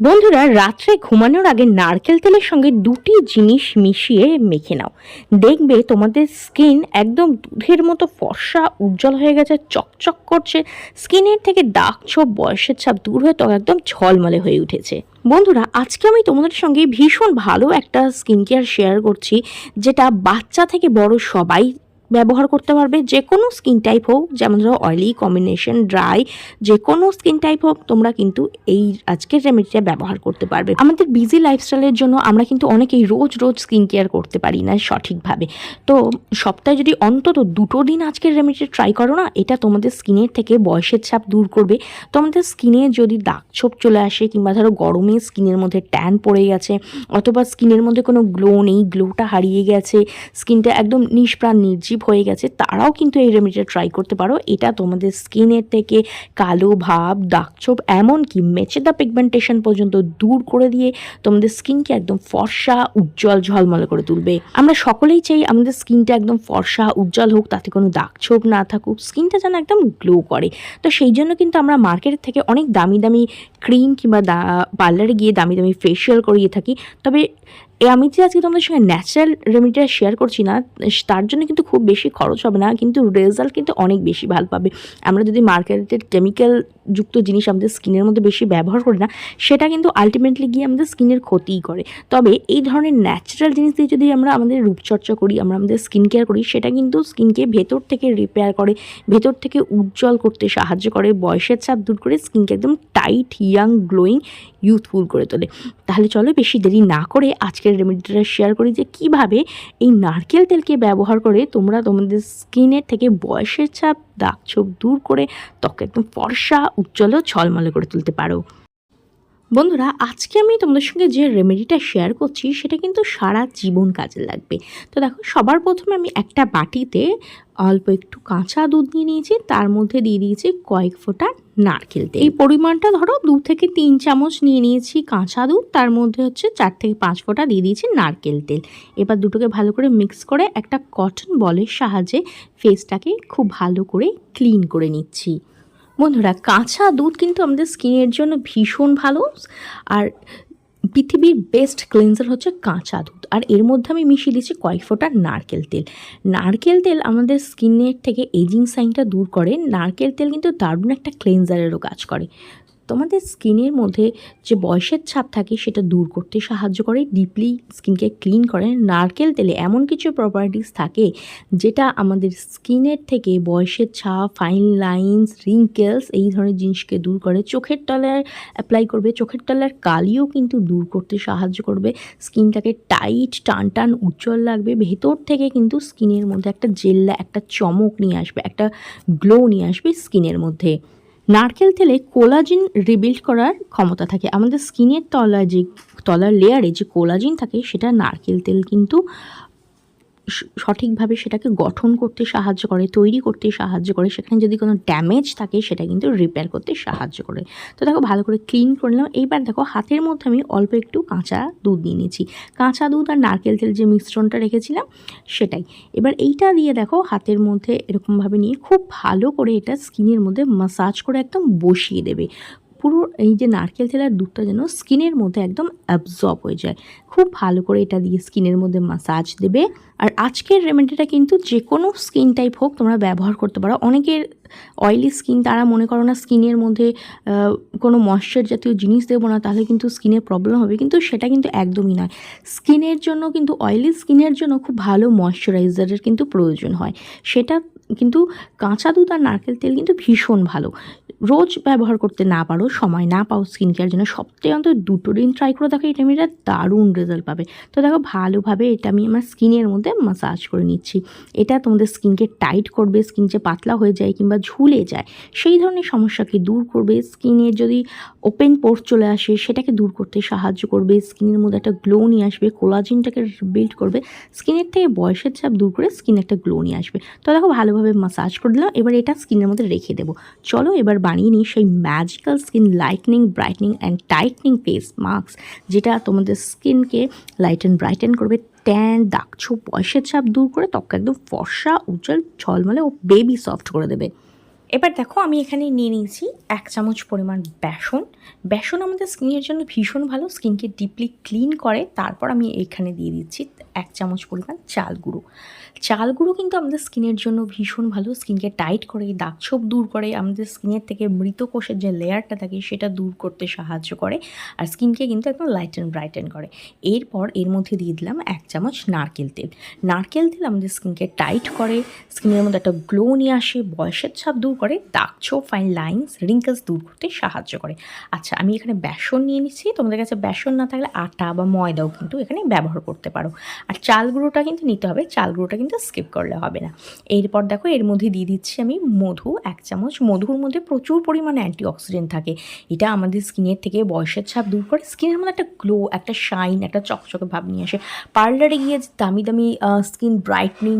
বন্ধুরা, রাত্রে ঘুমানোর আগে নারকেল তেলের সঙ্গে দুটি জিনিস মিশিয়ে মেখে নাও। দেখবে তোমাদের স্কিন একদম দুধের মতো ফর্সা, উজ্জ্বল হয়ে গেছে, চকচক করছে। স্কিনের থেকে দাগ, ছোপ, বয়সের ছাপ দূর হয়ে তো একদম ঝলমলে হয়ে উঠেছে। বন্ধুরা, আজকে আমি তোমাদের সঙ্গে ভীষণ ভালো একটা স্কিন কেয়ার শেয়ার করছি, যেটা বাচ্চা থেকে বড় সবাই ব্যবহার করতে পারবে যে কোনো স্কিন টাইপ হোক, যেমন ধরো অয়েলি কম্বিনেশন ড্রাই যে কোনো স্কিন টাইপ হোক, তোমরা কিন্তু এই আজকের রেমেডিটা ব্যবহার করতে পারবে। আমাদের বিজি লাইফস্টাইলের জন্য আমরা কিন্তু অনেকেই রোজ রোজ স্কিন কেয়ার করতে পারি না সঠিকভাবে। তো সপ্তাহে যদি অন্তত দুটো দিন আজকের রেমেডিটা ট্রাই করো না, এটা তোমাদের স্কিনের থেকে বয়সের ছাপ দূর করবে। তোমাদের স্কিনে যদি দাগ ছোপ চলে আসে কিংবা ধরো গরমে স্কিনের মধ্যে ট্যান পড়ে গেছে, অথবা স্কিনের মধ্যে কোনো গ্লো নেই গ্লোটা হারিয়ে গেছে স্কিনটা একদম নিষ্প্রাণ, নির্জীব হয়ে গেছে, তারাও কিন্তু এই রেমেডিটা ট্রাই করতে পারো। এটা তোমাদের স্কিনের থেকে কালো ভাব দাগছোপ এমনকি মেচেদা পিগমেন্টেশন পর্যন্ত দূর করে দিয়ে তোমাদের স্কিনকে একদম ফর্সা, উজ্জ্বল, ঝলমলে করে তুলবে। আমরা সকলেই চাই আমাদের স্কিনটা একদম ফর্সা, উজ্জ্বল হোক, তাতে কোনো দাগছোপ না থাকুক। স্কিনটা যেন একদম গ্লো করে। তো সেই জন্য কিন্তু আমরা মার্কেটের থেকে অনেক দামি দামি ক্রিম কিংবা পার্লারে গিয়ে দামি দামি ফেসিয়াল করিয়ে থাকি। তবে আমি যে আজকে তোমাদের সঙ্গে ন্যাচারাল রেমেডিটা শেয়ার করছি না তার জন্য কিন্তু খুব বেশি খরচ হবে না, কিন্তু রেজাল্ট কিন্তু অনেক বেশি ভালো পাবে। আমরা যদি মার্কেটের কেমিক্যাল যুক্ত জিনিস আমাদের স্কিনের মধ্যে বেশি ব্যবহার করি না, সেটা কিন্তু আলটিমেটলি গিয়ে আমাদের স্কিনের ক্ষতিই করে। তবে এই ধরনের ন্যাচারাল জিনিস দিয়ে যদি আমরা আমাদের রূপচর্চা করি, আমরা আমাদের স্কিন কেয়ার করি, সেটা কিন্তু স্কিনকে ভেতর থেকে রিপেয়ার করে, ভেতর থেকে উজ্জ্বল করতে সাহায্য করে, বয়সের চাপ দূর করে স্কিনকে একদম টাইট ইয়াং গ্লোয়িং ইউথফুল করে তোলে। তাহলে চলো বেশি দেরি না করে আজকের রেমেডিটা শেয়ার করি যে কীভাবে এই নারকেল তেলকে ব্যবহার করে তোমরা তোমাদের স্কিনের থেকে বয়সের ছাপ দাগ ছোপ দূর করে ত্বকে একদম ফর্সা উজ্জ্বল ও ঝলমলে করে তুলতে পারো। বন্ধুরা, আজকে আমি তোমাদের সঙ্গে যে রেমেডিটা শেয়ার করছি, সেটা কিন্তু সারা জীবন কাজে লাগবে। তো দেখো, সবার প্রথমে আমি একটা বাটিতে অল্প একটু কাঁচা দুধ নিয়ে নিয়েছি, তার মধ্যে দিয়ে দিয়েছি কয়েক ফোঁটা নারকেল তেল। এই পরিমাণটা ধরো দু থেকে তিন চামচ নিয়ে নিয়েছি কাঁচা দুধ, তার মধ্যে হচ্ছে চার থেকে পাঁচ ফোঁটা দিয়ে দিয়েছি নারকেল তেল। এবার দুটোকে ভালো করে মিক্স করে একটা কটন বলের সাহায্যে ফেসটাকে খুব ভালো করে ক্লিন করে নিচ্ছি। বন্ধুরা, কাঁচা দুধ কিন্তু আমাদের স্কিনের জন্য ভীষণ ভালো। আর পৃথিবীর বেস্ট ক্লিনজার হচ্ছে কাঁচা দুধ। আর এর মধ্যে আমি মিশিয়ে দিচ্ছি কয়েক ফোঁটা নারকেল তেল। নারকেল তেল আমাদের স্কিনের থেকে এজিং সাইনটা দূর করে। নারকেল তেল কিন্তু দারুণ একটা ক্লিনজারেরও কাজ করে। তোমাদের স্কিনের মধ্যে যে বয়সের ছাপ থাকে সেটা দূর করতে সাহায্য করে ডিপলি স্কিনকে ক্লিন করে। নারকেল তেলে এমন কিছু প্রপার্টিস থাকে যেটা আমাদের স্কিনের থেকে বয়সের ছাপ ফাইন লাইন্স রিঙ্কেলস এই ধরনের জিনিসকে দূর করে। চোখের তলায় অ্যাপ্লাই করবে, চোখের তলার কালিও কিন্তু দূর করতে সাহায্য করবে। স্কিনটাকে টাইট টান টান, উজ্জ্বল লাগবে। ভেতর থেকে কিন্তু স্কিনের মধ্যে একটা জেল্লা, একটা চমক নিয়ে আসবে, একটা গ্লো নিয়ে আসবে স্কিনের মধ্যে। নারকেল তেলে কোলাজিন রিবিল্ড করার ক্ষমতা থাকে। আমাদের স্কিনের তলা যে, তলার লেয়ারে যে কোলাজিন থাকে, সেটা নারকেল তেল কিন্তু সঠিকভাবে সেটাকে গঠন করতে সাহায্য করে, তৈরি করতে সাহায্য করে, সেখানে যদি কোনো ড্যামেজ থাকে সেটা কিন্তু রিপেয়ার করতে সাহায্য করে। তো দেখো ভালো করে ক্লিন করে নিলাম। এইবার দেখো হাতের মধ্যে আমি অল্প একটু কাঁচা দুধ নিয়ে নিয়েছি। কাঁচা দুধ আর নারকেল তেল যে মিশ্রণটা রেখেছিলাম সেটাই। এবার এইটা দিয়ে দেখো হাতের মধ্যে এরকমভাবে নিয়ে খুব ভালো করে এটা স্কিনের মধ্যে মাসাজ করে একদম বসিয়ে দেবে। পুরো এই যে নারকেল তেল আর দুধটা যেন স্কিনের মধ্যে একদম অ্যাবজর্ব হয়ে যায়। খুব ভালো করে এটা দিয়ে স্কিনের মধ্যে মাসাজ দেবে। আর আজকের রেমেডিটা কিন্তু যে কোনো স্কিন টাইপ হোক তোমরা ব্যবহার করতে পারো। অনেকের অয়েলি স্কিন তারা মনে করো না স্কিনের মধ্যে কোনো ময়শ্চার জাতীয় জিনিস দেবো না, তাহলে কিন্তু স্কিনের প্রবলেম হবে। কিন্তু সেটা কিন্তু একদমই নয়। স্কিনের জন্য কিন্তু অয়েলি স্কিনের জন্য খুব ভালো ময়শ্চারাইজারের কিন্তু প্রয়োজন হয়। সেটা কিন্তু কাঁচা দুধ আর নারকেল তেল কিন্তু ভীষণ ভালো। রোজ ব্যবহার করতে না পারো, সময় না পাও স্কিন কেয়ার জন্য সপ্তাহে অন্তত দুটো দিন ট্রাই করে দেখো এটা আমি এটা দারুণ রেজাল্ট পাবে। তো দেখো ভালোভাবে এটা আমি আমার স্কিনের মধ্যে মাসাজ করে নিচ্ছি। এটা তোমাদের স্কিনকে টাইট করবে স্কিন যে পাতলা হয়ে যায় কিংবা ঝুলে যায়, সেই ধরনের সমস্যাকে দূর করবে। স্কিনের যদি ওপেন পোর্ট চলে আসে, সেটাকে দূর করতে সাহায্য করবে। স্কিনের মধ্যে একটা গ্লো নিয়ে আসবে কোলাজিনটাকে বিল্ড করবে। স্কিনের থেকে বয়সের চাপ দূর করে স্কিন একটা গ্লো নিয়ে আসবে। তো দেখো ভালোভাবে মাসাজ করে দিলাম। এবার এটা স্কিনের মধ্যে রেখে দেবো। চলো এবার বানিয়ে নিই সেই magical skin lightening brightening and tightening face mask যেটা তোমাদের স্কিনকে লাইট অ্যান্ড ব্রাইটেন করবে। ট্যান দাগছো, বয়সের চাপ দূর করে ত্বক একদম ফর্সা, উজ্জ্বল, ঝলমলে ও বেবি সফট করে দেবে। এবার দেখো আমি এখানে নিয়ে নিয়েছি এক চামচ পরিমাণ বেসন। বেসন আমাদের স্কিনের জন্য ভীষণ ভালো। স্কিনকে ডিপলি ক্লিন করে। তারপর আমি এখানে দিয়ে দিচ্ছি এক চামচ পরিমাণ চাল গুঁড়ো। চাল গুঁড়ো কিন্তু আমাদের স্কিনের জন্য ভীষণ ভালো। স্কিনকে টাইট করে, দাগ ছোপ দূর করে, আমাদের স্কিনের থেকে মৃত কোষের যে লেয়ারটা থাকে সেটা দূর করতে সাহায্য করে আর স্কিনকে কিন্তু একদম লাইট অ্যান্ড ব্রাইটেন করে। এরপর এর মধ্যে দিয়ে দিলাম এক চামচ নারকেল তেল। নারকেল তেল আমাদের স্কিনকে টাইট করে, স্কিনের মধ্যে একটা গ্লো নিয়ে আসে, বয়সের ছাপ দূর করে, দাগ ছোপ ফাইন লাইন্স রিঙ্কেলস দূর করতে সাহায্য করে। আচ্ছা আমি এখানে বেসন নিয়ে নিচ্ছি। তোমাদের কাছে বেসন না থাকলে আটা বা ময়দাও কিন্তু এখানে ব্যবহার করতে পারো। আর চাল গুঁড়োটা কিন্তু নিতে হবে, চাল গুঁড়োটা কিন্তু স্কিপ করলে হবে না। এরপর দেখো, এর মধ্যে দিয়ে দিচ্ছি আমি মধু, এক চামচ। মধুর মধ্যে প্রচুর পরিমাণে অ্যান্টিঅক্সিডেন্ট থাকে। এটা আমাদের স্কিনের থেকে বয়সের ছাপ দূর করে, স্কিনের মধ্যে একটা গ্লো একটা শাইন একটা চকচকে ভাব নিয়ে আসে। পার্লারে গিয়ে দামি দামি স্কিন ব্রাইটনিং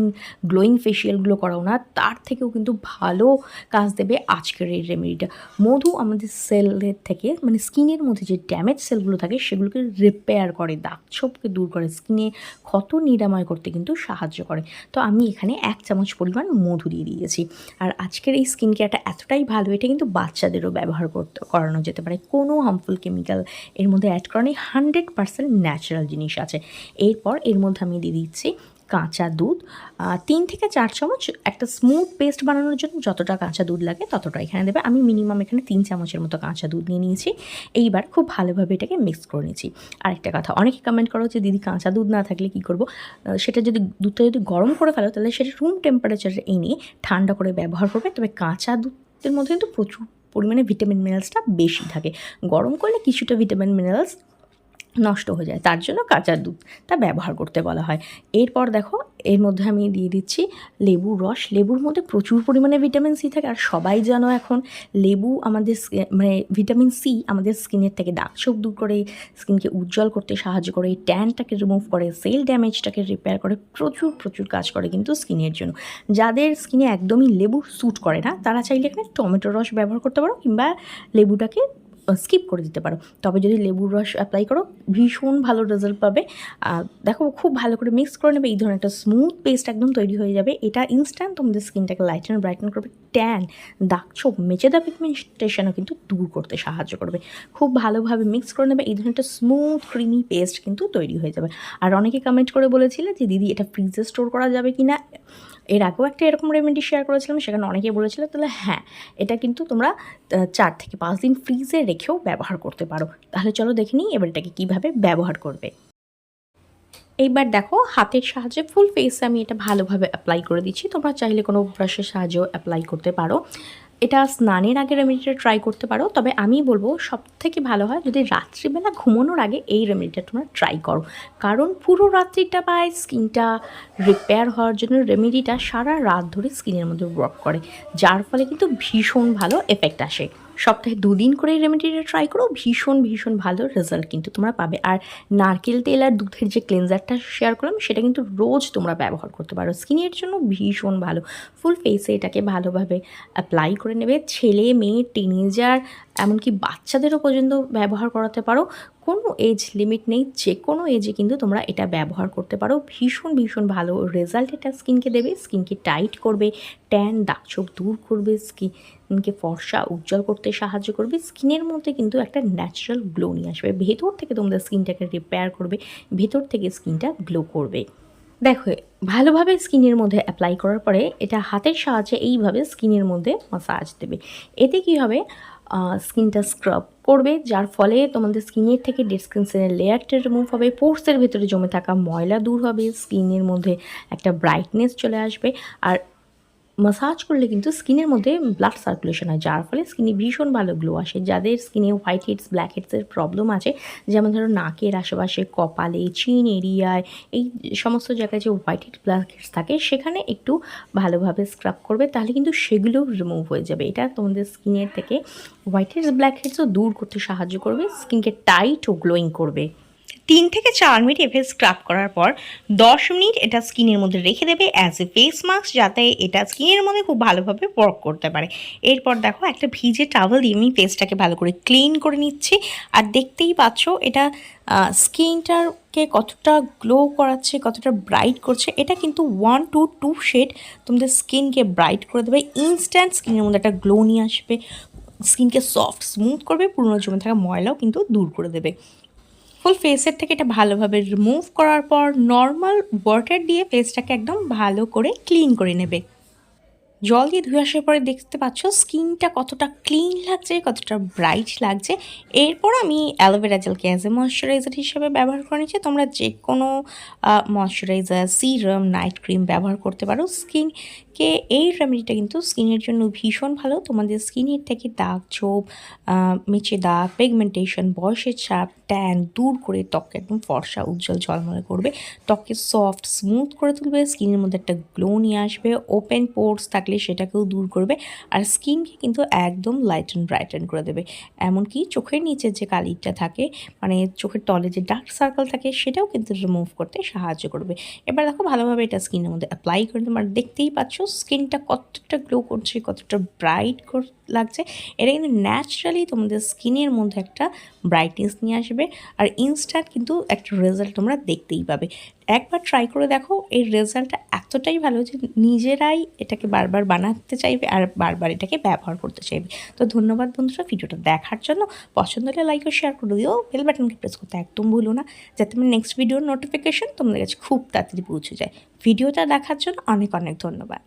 গ্লোয়িং ফেশিয়ালগুলো করাও না, তার থেকেও কিন্তু ভালো কাজ দেবে আজকের এই রেমেডিটা মধু আমাদের সেলের থেকে মানে স্কিনের মধ্যে যে ড্যামেজ সেলগুলো থাকে, সেগুলোকে রিপেয়ার করে, দাগ ছোপকে দূর করে স্কিনে ক্ষত নিরাময় করতে কিন্তু সাহায্য করে। তো আমি এখানে এক চামচ পরিমাণ মধু দিয়ে দিয়েছি। আর আজকের এই স্কিন কেয়ারটা এতটাই ভালো, এটা কিন্তু বাচ্চাদেরও ব্যবহার করতে, করানো যেতে পারে। কোনো হার্মফুল কেমিক্যাল এর মধ্যে অ্যাড করা নেই হান্ড্রেড পার্সেন্ট ন্যাচারাল জিনিস আছে। এরপর এর মধ্যে আমি দিয়ে দিচ্ছি কাঁচা দুধ। তিন থেকে চার চামচ একটা স্মুথ পেস্ট বানানোর জন্য যতটা কাঁচা দুধ লাগে ততটা এখানে দেবে। আমি মিনিমাম এখানে তিন চামচের মতো কাঁচা দুধ নিয়ে নিয়েছি। এইবার খুব ভালোভাবে এটাকে মিক্স করে নিয়েছি। আরেকটা কথা, অনেকে কমেন্ট করো যে, দিদি, কাঁচা দুধ না থাকলে কী করব? সেটা যদি দুধটা যদি গরম করে ফেলো, তাহলে সেটা রুম টেম্পারেচারে এনে ঠান্ডা করে ব্যবহার করবে। তবে কাঁচা দুধের মধ্যে কিন্তু প্রচুর পরিমাণে ভিটামিন মিনারেলসটা বেশি থাকে। গরম করলে কিছুটা ভিটামিন মিনারেলস নষ্ট হয়ে যায়। তার জন্য কাঁচা দুধটা ব্যবহার করতে বলা হয়। এরপর দেখো, এর মধ্যে আমি দিয়ে দিচ্ছি লেবুর রস। লেবুর মধ্যে প্রচুর পরিমাণে ভিটামিন সি থাকে। আর সবাই জানো এখন লেবু আমাদের মানে ভিটামিন সি আমাদের স্কিনের থেকে দাগ ছোপ দূর করে স্কিনকে উজ্জ্বল করতে সাহায্য করে ট্যানটাকে রিমুভ করে সেল ড্যামেজটাকে রিপেয়ার করে, প্রচুর প্রচুর কাজ করে কিন্তু স্কিনের জন্য। যাদের স্কিনে একদমই লেবু স্যুট করে না, তারা চাইলে এখানে টমেটো রস ব্যবহার করতে পারো কিংবা লেবুটাকে স্কিপ করে দিতে পারো। তবে যদি লেবুর রস অ্যাপ্লাই করো, ভীষণ ভালো রেজাল্ট পাবে। দেখো, খুব ভালো করে মিক্স করে নেবে, এই ধরনের একটা স্মুথ পেস্ট একদম তৈরি হয়ে যাবে। এটা ইনস্ট্যান্ট তোমাদের স্কিনটাকে লাইট অ্যান্ড ব্রাইটেন করবে। ট্যান দাগ, ছোপ মেচেদা পিগমেন্টেশনও কিন্তু দূর করতে সাহায্য করবে। খুব ভালোভাবে মিক্স করে নেবে, এই ধরনের একটা স্মুথ ক্রিমি পেস্ট কিন্তু তৈরি হয়ে যাবে। আর অনেকে কমেন্ট করে বলেছিলে যে, দিদি, এটা ফ্রিজে স্টোর করা যাবে কি না এর আগেও একটা এরকম রেমেডি শেয়ার করেছিলাম, সেখানে অনেকে বলেছিল, তাহলে হ্যাঁ এটা কিন্তু তোমরা চার থেকে পাঁচ দিন ফ্রিজে রেখেও ব্যবহার করতে পারো। তাহলে চলো দেখে নিই এবার এটাকে কীভাবে ব্যবহার করবে। এইবার দেখো, হাতের সাহায্যে ফুল ফেসে আমি এটা ভালোভাবে অ্যাপ্লাই করে দিচ্ছি। তোমরা চাইলে কোনো ব্রাশের সাহায্যেও অ্যাপ্লাই করতে পারো। এটা স্নানের আগে রেমেডিটা ট্রাই করতে পারো, তবে আমি বলব সব থেকে ভালো হয় যদি রাত্রিবেলা ঘুমানোর আগে এই রেমেডিটা তোমরা ট্রাই করো। কারণ পুরো রাত্রিটা পায় স্কিনটা রিপেয়ার হওয়ার জন্য রেমেডিটা সারা রাত ধরে স্কিনের মধ্যে ওয়ার্ক করে, যার ফলে কিন্তু ভীষণ ভালো এফেক্ট আসে। সপ্তাহে দুদিন করে রেমেডিটা ট্রাই করো। ভীষণ ভীষণ ভালো রেজাল্ট কিন্তু তোমরা পাবে। আর নারকেল তেল আর দুধের যে ক্লেনজারটা শেয়ার করলাম, সেটা কিন্তু রোজ তোমরা ব্যবহার করতে পারো। স্কিনের জন্য ভীষণ ভালো। ফুল ফেসে এটাকে ভালোভাবে অ্যাপ্লাই করে নেবে। ছেলে, মেয়ে টিনেজার এমনকি বাচ্চাদেরও পর্যন্ত ব্যবহার করাতে পারো। কোনো এজ লিমিট নেই যে কোনো এজে কিন্তু তোমরা এটা ব্যবহার করতে পারো। ভীষণ ভীষণ ভালো রেজাল্ট এটা স্কিনকে দেবে স্কিনকে টাইট করবে ট্যান দাগছোপ দূর করবে স্কিনকে ফর্সা, উজ্জ্বল করতে সাহায্য করবে স্কিনের মধ্যে কিন্তু একটা ন্যাচারাল গ্লো নিয়ে আসবে। ভেতর থেকে তোমাদের স্কিনটাকে রিপেয়ার করবে, ভেতর থেকে স্কিনটা গ্লো করবে। দেখো, ভালোভাবে স্কিনের মধ্যে অ্যাপ্লাই করার পরে এটা হাতের সাহায্যে এইভাবে স্কিনের মধ্যে মাসাজ দেবে। এতে কী হবে? স্কিনটা স্ক্রাব করবে, যার ফলে তোমাদের স্কিনের থেকে ডেড স্কিন সেলের লেয়ারটা রিমুভ হবে পোর্সের ভেতরে জমে থাকা ময়লা দূর হবে স্কিনের মধ্যে একটা ব্রাইটনেস চলে আসবে, আর মাসাজ করলে কিন্তু স্কিনের মধ্যে ব্লাড সার্কুলেশন হয়, যার ফলে স্কিনে ভীষণ ভালো গ্লো আসে। যাদের স্কিনে হোয়াইট হেডস ব্ল্যাক হেডসের প্রবলেম আছে, যেমন ধরো নাকের আশেপাশে, কপালে চিন এরিয়ায় এই সমস্ত জায়গায় যে হোয়াইট হেড ব্ল্যাক হেডস থাকে, সেখানে একটু ভালোভাবে স্ক্রাব করবে, তাহলে কিন্তু সেগুলো রিমুভ হয়ে যাবে। এটা তোমাদের স্কিনের থেকে হোয়াইট হেডস ব্ল্যাক হেডসও দূর করতে সাহায্য করবে স্কিনকে টাইট ও গ্লোয়িং করবে। তিন থেকে চার মিনিট এভাবে স্ক্রাব করার পর দশ মিনিট এটা স্কিনের মধ্যে রেখে দেবে অ্যাজ এ ফেস মাস্ক যাতে এটা স্কিনের মধ্যে খুব ভালোভাবে ওয়ার্ক করতে পারে। এরপর দেখো একটা ভিজে টাওয়েল দিয়ে আমি ফেসটাকে ভালো করে ক্লিন করে নিচ্ছি। আর দেখতেই পাচ্ছ এটা স্কিনটাকে কতটা গ্লো করাচ্ছে, কতটা ব্রাইট করছে, এটা কিন্তু ওয়ান টু টু শেড তোমাদের স্কিনকে ব্রাইট করে দেবে। ইনস্ট্যান্ট স্কিনের মধ্যে একটা গ্লো নিয়ে আসবে। স্কিনকে সফট স্মুথ করবে, পুরনো জমে থাকা ময়লাও কিন্তু দূর করে দেবে। ফুল ফেসের থেকে এটা ভালোভাবে রিমুভ করার পর নর্মাল ওয়াটার দিয়ে ফেসটাকে একদম ভালো করে ক্লিন করে নেবে। জল দিয়ে ধুয়ে আসার পরে দেখতে পাচ্ছ স্কিনটা কতটা ক্লিন লাগছে, কতটা ব্রাইট লাগছে। এরপর আমি অ্যালোভেরা জেলকে অ্যাজ এ ময়শ্চারাইজার হিসেবে ব্যবহার করে নিচ্ছি। তোমরা যে কোনো ময়শ্চারাইজার সিরাম নাইট ক্রিম ব্যবহার করতে পারো। স্কিনকে এই রেমেডিটা কিন্তু স্কিনের জন্য ভীষণ ভালো। তোমাদের স্কিনের থেকে দাগ ছোপ মেচে দাগ পিগমেন্টেশন বয়সের ছাপ ট্যান দূর করে ত্বককে একদম ফর্সা, উজ্জ্বল ঝলমলে করবে। ত্বককে সফট স্মুথ করে তুলবে স্কিনের মধ্যে একটা গ্লো নিয়ে আসবে ওপেন পোর্টস থাকলে সেটাকেও দূর করবে আর স্কিনকে কিন্তু একদম লাইট অ্যান্ড ব্রাইটেন করে দেবে। এমনকি চোখের নিচে যে কালিটা থাকে মানে চোখের তলে যে ডার্ক সার্কেল থাকে, সেটাও কিন্তু রিমুভ করতে সাহায্য করবে। এবার দেখো ভালোভাবে এটা স্কিনের মধ্যে অ্যাপ্লাই করে দেবে আর দেখতেই পাচ্ছ স্কিনটা কতটা গ্লো করছে, কতটা ব্রাইট লাগছে। এটা কিন্তু ন্যাচারালি তোমাদের স্কিনের মধ্যে একটা ব্রাইটনেস নিয়ে আসবে আর ইনস্ট্যান্ট কিন্তু একটা রেজাল্ট তোমরা দেখতেই পাবে। একবার ট্রাই করে দেখো, এই রেজাল্টটা এতটাই ভালো যে নিজেরাই এটাকে বারবার বানাতে চাইবে আর বারবার এটাকে ব্যবহার করতে চাইবে। তো ধন্যবাদ বন্ধুরা, ভিডিওটা দেখার জন্য। পছন্দ হলে লাইক ও শেয়ার করে দিও বেল বাটনকে প্রেস করতে একদম ভুলো না, যাতে আমার নেক্সট ভিডিওর নোটিফিকেশন তোমাদের কাছে খুব তাড়াতাড়ি পৌঁছে যায়। ভিডিওটা দেখার জন্য অনেক অনেক ধন্যবাদ।